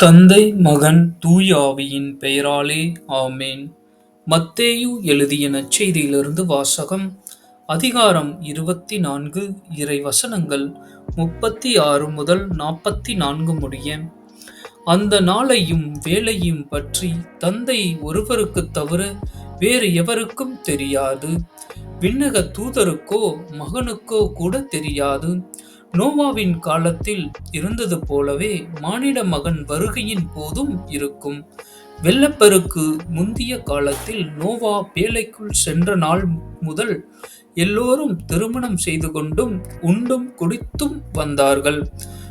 தந்தை மகன் தூய ஆவியின் பெயராலே ஆமேன். மத்தேயு எழுதிய நற்செய்தியிலிருந்து வாசகம் அதிகாரம் இருபத்தி நான்கு இறை வசனங்கள் முப்பத்தி ஆறு முதல் நாற்பத்தி நான்கு முடிய. அந்த நாளையும் வேலையும் பற்றி தந்தை ஒருவருக்குத் தவிர வேறு எவருக்கும் தெரியாது. விண்ணக தூதருக்கோ மகனுக்கோ கூட தெரியாது. நோவாவின் காலத்தில் இருந்தது போலவே மானிட மகன் வருகையின் போதும் இருக்கும். வெள்ளப்பெருக்கு முந்திய காலத்தில் நோவா பேழைக்குள் சென்ற நாள் முதல் எல்லோரும் திருமணம் செய்து கொண்டும் உண்டும் குடித்தும் வந்தார்கள்.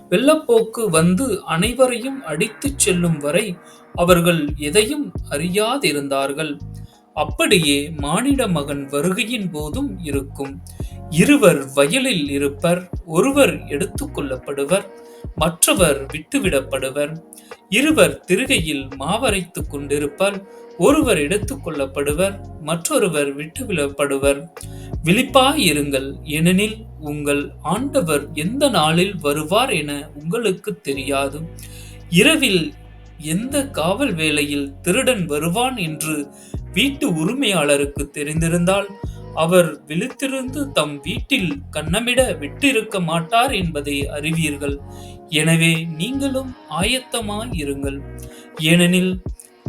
வெள்ளப்போக்கு வந்து அனைவரையும் அடித்துச் செல்லும் வரை அவர்கள் எதையும் அறியாதிருந்தார்கள். அப்படியே மானிட மகன் வருகையின் போதும் இருக்கும். இருவர் வயலில் இருப்பர் ஒருவர் எடுத்துக்கொள்ளப்படுவர் மற்றவர் விட்டுவிடப்படுவர். இருவர் திருகையில் மாவரைத்துக் கொண்டிருப்பர் ஒருவர் எடுத்துக்கொள்ளப்படுவர் மற்றொருவர் விட்டுவிடப்படுவர். விழிப்பாயிருங்கள் ஏனெனில் உங்கள் ஆண்டவர் எந்த நாளில் வருவார் என உங்களுக்கு தெரியாது. இரவில் எந்த காவல் வேளையில் திருடன் வருவான் என்று வீட்டு உரிமையாளருக்கு தெரிந்திருந்தால் அவர் விழித்திருந்து தம் வீட்டில் கண்ணமிட விட்டிருக்க மாட்டார் என்பதை அறிவீர்கள். எனவே நீங்களும் ஆயத்தமாய் இருங்கள் ஏனெனில்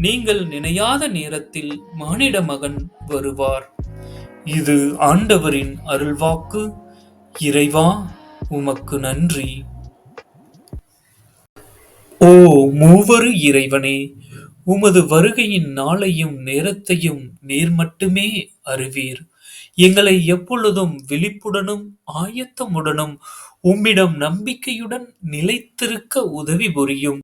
நீங்கள் நினையாத நேரத்தில் மானிட மகன் வருவார். இது ஆண்டவரின் அருள்வாக்கு. இறைவா உமக்கு நன்றி. ஓ மூவரு இறைவனே உமது வருகையின் நாளையும் நேரத்தையும் நீர் மட்டுமே அறிவீர். எங்களை எப்பொழுதும் விழிப்புடனும் ஆயத்தமுடனும் உம்மிடம் நம்பிக்கையுடன் நிலைத்திருக்க உதவி புரியும்.